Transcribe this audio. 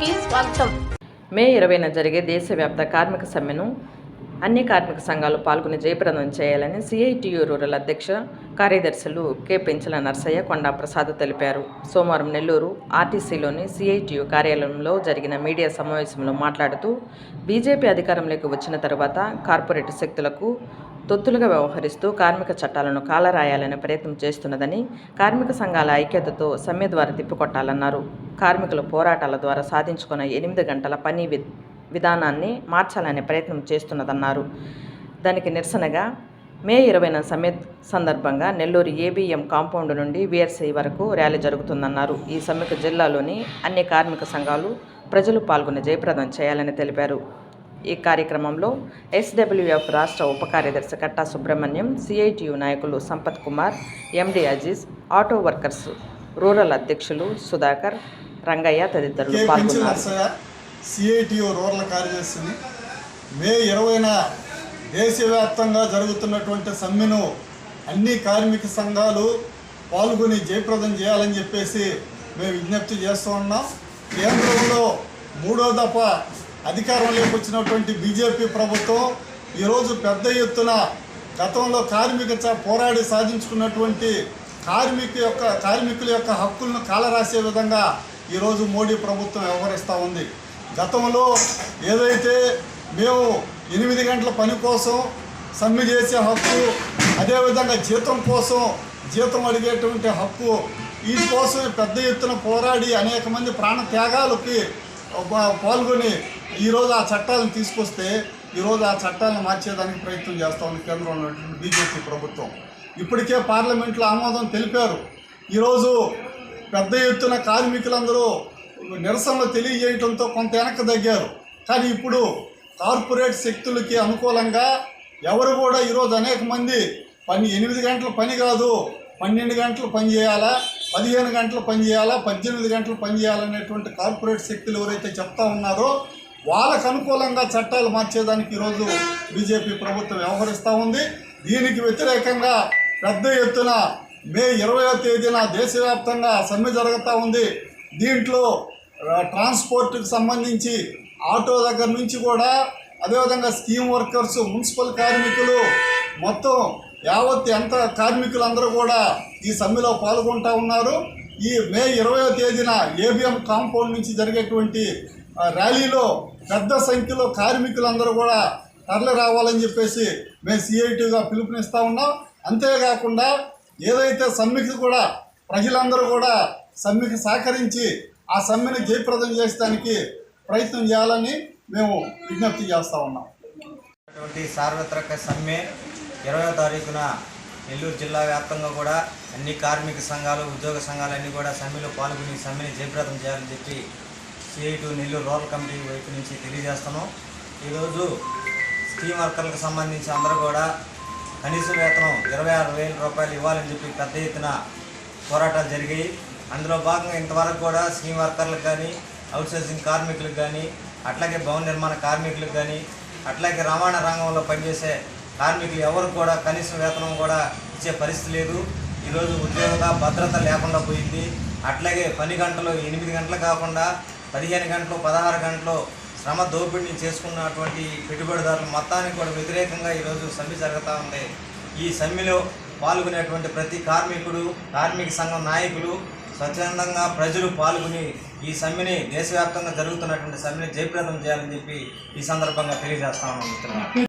కి స్వాగతం. మే ఇరవైన జరిగే దేశవ్యాప్త కార్మిక సమ్మెను అన్ని కార్మిక సంఘాలు పాల్గొని జయప్రదం చేయాలని సిఐటియు రూరల్ అధ్యక్ష కార్యదర్శులు కె. పెంచల నర్సయ్య కొండా ప్రసాద్ తెలిపారు. సోమవారం నెల్లూరు ఆర్టీసీలోని సిఐటియు కార్యాలయంలో జరిగిన మీడియా సమావేశంలో మాట్లాడుతూ బీజేపీ అధికారంలోకి వచ్చిన తర్వాత కార్పొరేట్ శక్తులకు తొత్తులుగా వ్యవహరిస్తూ కార్మిక చట్టాలను కాలరాయాలనే ప్రయత్నం చేస్తున్నదని కార్మిక సంఘాల ఐక్యతతో సమ్మె ద్వారా తిప్పికొట్టాలన్నారు. కార్మికుల పోరాటాల ద్వారా సాధించుకున్న ఎనిమిది గంటల పని వి విధానాన్ని మార్చాలనే ప్రయత్నం చేస్తున్నదన్నారు. దానికి నిరసనగా మే ఇరవైన సమ్మె సందర్భంగా నెల్లూరు ఏబిఎం కాంపౌండ్ నుండి విఆర్సీ వరకు ర్యాలీ జరుగుతుందన్నారు. ఈ సమ్మెకు జిల్లాలోని అన్ని కార్మిక సంఘాలు ప్రజలు పాల్గొని జయప్రదం చేయాలని తెలిపారు. ఈ కార్యక్రమంలో ఎస్డబ్ల్యూఎఫ్ రాష్ట్ర ఉప కార్యదర్శి కట్టా సుబ్రహ్మణ్యం సిఐటియు నాయకులు Sampath Kumar MD Aziz auto workers rural అధ్యక్షులు సుధాకర్ రంగయ్య తదితరులు పాల్గొన్నారు. రూరల్ కార్యదర్శిని. మే ఇరవైన దేశవ్యాప్తంగా జరుగుతున్నటువంటి సమ్మెను అన్ని కార్మిక సంఘాలు పాల్గొని జయప్రదం చేయాలని చెప్పేసి మేము విజ్ఞప్తి చేస్తూ ఉన్నాం. కేంద్రంలో మూడో దఫ అధికారంలోకి వచ్చినటువంటి బీజేపీ ప్రభుత్వం ఈరోజు పెద్ద ఎత్తున గతంలో కార్మిక చ- పోరాడి సాధించుకున్నటువంటి కార్మిక యొక్క కార్మికుల యొక్క హక్కులను కాలరాసే విధంగా ఈరోజు మోడీ ప్రభుత్వం వ్యవహరిస్తూ ఉంది. గతంలో ఏదైతే మేము ఎనిమిది గంటల పని కోసం సమ్మె చేసే హక్కు అదేవిధంగా జీతం కోసం జీతం అడిగేటువంటి హక్కు ఈ కోసం పెద్ద ఎత్తున పోరాడి అనేక మంది ప్రాణ త్యాగాలకి పాల్గొని ఈరోజు ఆ చట్టాలను తీసుకొస్తే ఈరోజు ఆ చట్టాలను మార్చేదానికి ప్రయత్నం చేస్తూ ఉంది కేంద్రంలో ఉన్నటువంటి బీజేపీ ప్రభుత్వం. ఇప్పటికే పార్లమెంట్లో ఆమోదం తెలిపారు. ఈరోజు పెద్ద ఎత్తున కార్మికులందరూ నిరసనలు తెలియజేయడంతో కొంత వెనక్కి తగ్గారు. కానీ ఇప్పుడు కార్పొరేట్ శక్తులకి అనుకూలంగా ఎవరు కూడా ఈరోజు అనేక మంది పని ఎనిమిది గంటల పని కాదు పన్నెండు గంటలు పని చేయాలా? పదిహేను గంటలు పని చేయాలా పద్దెనిమిది గంటలు పనిచేయాలనేటువంటి కార్పొరేట్ శక్తులు ఎవరైతే చెప్తా ఉన్నారో వాళ్ళకు అనుకూలంగా చట్టాలు మార్చేదానికి ఈరోజు బీజేపీ ప్రభుత్వం వ్యవహరిస్తూ ఉంది. దీనికి వ్యతిరేకంగా పెద్ద ఎత్తున మే ఇరవయో తేదీన దేశవ్యాప్తంగా సమ్మె జరుగుతూ ఉంది. దీంట్లో ట్రాన్స్పోర్ట్కి సంబంధించి ఆటో దగ్గర నుంచి కూడా అదేవిధంగా స్కీమ్ వర్కర్స్ మున్సిపల్ కార్మికులు మొత్తం యావత్ ఎంత కార్మికులందరూ కూడా ఈ సమ్మెలో పాల్గొంటూ ఉన్నారు. ఈ మే ఇరవయో తేదీన ఏబిఎం కాంపౌండ్ నుంచి జరిగేటువంటి ర్యాలీలో పెద్ద సంఖ్యలో కార్మికులందరూ కూడా తరలి రావాలని చెప్పేసి మేము సిఐటీగా పిలుపునిస్తూ ఉన్నాం. అంతేకాకుండా ఏదైతే సమ్మెకి కూడా ప్రజలందరూ కూడా సమ్మెకి సహకరించి ఆ సమ్మెని జయప్రదం చేసడానికి ప్రయత్నం చేయాలని మేము విజ్ఞప్తి చేస్తూ ఉన్నాం. అటువంటి సార్వత్రిక సమ్మె ఇరవయో తారీఖున నెల్లూరు జిల్లా వ్యాప్తంగా కూడా అన్ని కార్మిక సంఘాలు ఉద్యోగ సంఘాలన్నీ కూడా సమ్మెలో పాల్గొని సమ్మెని జయప్రదం చేయాలని చెప్పి సిఐటు నెల్లూరు రూరల్ కమిటీ వైపు నుంచి తెలియజేస్తున్నాం. ఈరోజు స్కీమ్ వర్కర్లకు సంబంధించి అందరూ కూడా కనీస వేతనం ఇరవై ఆరు వేల రూపాయలు ఇవ్వాలని చెప్పి పెద్ద ఎత్తున పోరాటాలు జరిగాయి. అందులో భాగంగా ఇంతవరకు కూడా స్కీమ్ వర్కర్లకు కానీ అవుట్సోర్సింగ్ కార్మికులకు కానీ అట్లాగే భవన నిర్మాణ కార్మికులకు కానీ అట్లాగే రవాణా రంగంలో పనిచేసే కార్మికులు ఎవరు కూడా కనీస వేతనం కూడా ఇచ్చే పరిస్థితి లేదు. ఈరోజు ఉద్యోగ భద్రత లేకుండా పోయింది. అట్లాగే పని గంటలు ఎనిమిది గంటలు కాకుండా పదిహేను గంటలు పదహారు గంటలు శ్రమ దోపిడీని చేసుకున్నటువంటి పెట్టుబడిదారులు మొత్తానికి కూడా వ్యతిరేకంగా ఈరోజు సమ్మె జరుగుతూ ఉంది. ఈ సమ్మెలో పాల్గొనేటువంటి ప్రతి కార్మికుడు కార్మిక సంఘం నాయకులు స్వచ్ఛందంగా ప్రజలు పాల్గొని ఈ సమ్మెని దేశవ్యాప్తంగా జరుగుతున్నటువంటి సమ్మెని జయప్రదం చేయాలని చెప్పి ఈ సందర్భంగా తెలియజేస్తా ఉన్నాం